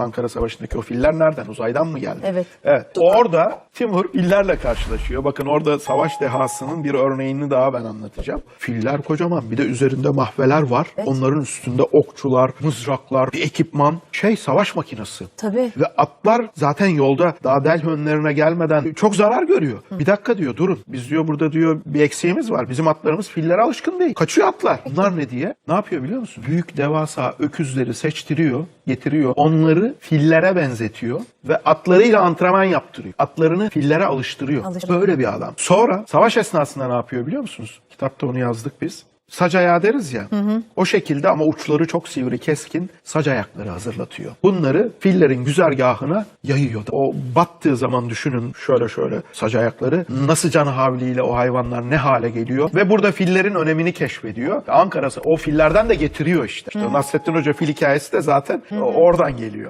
Ankara Savaşı'ndaki o filler nereden? Uzaydan mı geldi? Evet. Evet. Orada Timur fillerle karşılaşıyor. Bakın orada savaş dehasının bir örneğini daha ben anlatacağım. Filler kocaman. Bir de üzerinde mahveler var. Onların üstünde okçular, mızraklar, bir ekipman. Şey savaş makinesi. Tabii. Ve atlar zaten yolda daha Delhi önlerine gelmeden çok zarar görüyor. Bir dakika diyor durun. Biz diyor burada diyor bir eksiğimiz var. Bizim atlarımız fillere alışkın değil. Kaçıyor atlar. Bunlar ne diye? Ne yapıyor biliyor musun? Büyük devasa öküzleri seçtiriyor, getiriyor. Onları fillere benzetiyor ve atlarıyla antrenman yaptırıyor. Atlarını fillere alıştırıyor. Alıştırıyor. Böyle bir adam. Sonra savaş esnasında ne yapıyor biliyor musunuz? Kitapta onu yazdık biz. Sac ayağı deriz ya. O şekilde ama uçları çok sivri, keskin sac ayakları hazırlatıyor. Bunları fillerin güzergahına yayıyor. O battığı zaman düşünün şöyle şöyle sac ayakları nasıl can havliyle o hayvanlar ne hale geliyor. Ve burada fillerin önemini keşfediyor. Ankara'sı o fillerden de getiriyor işte. işte Nasrettin Hoca fil hikayesi de zaten oradan geliyor.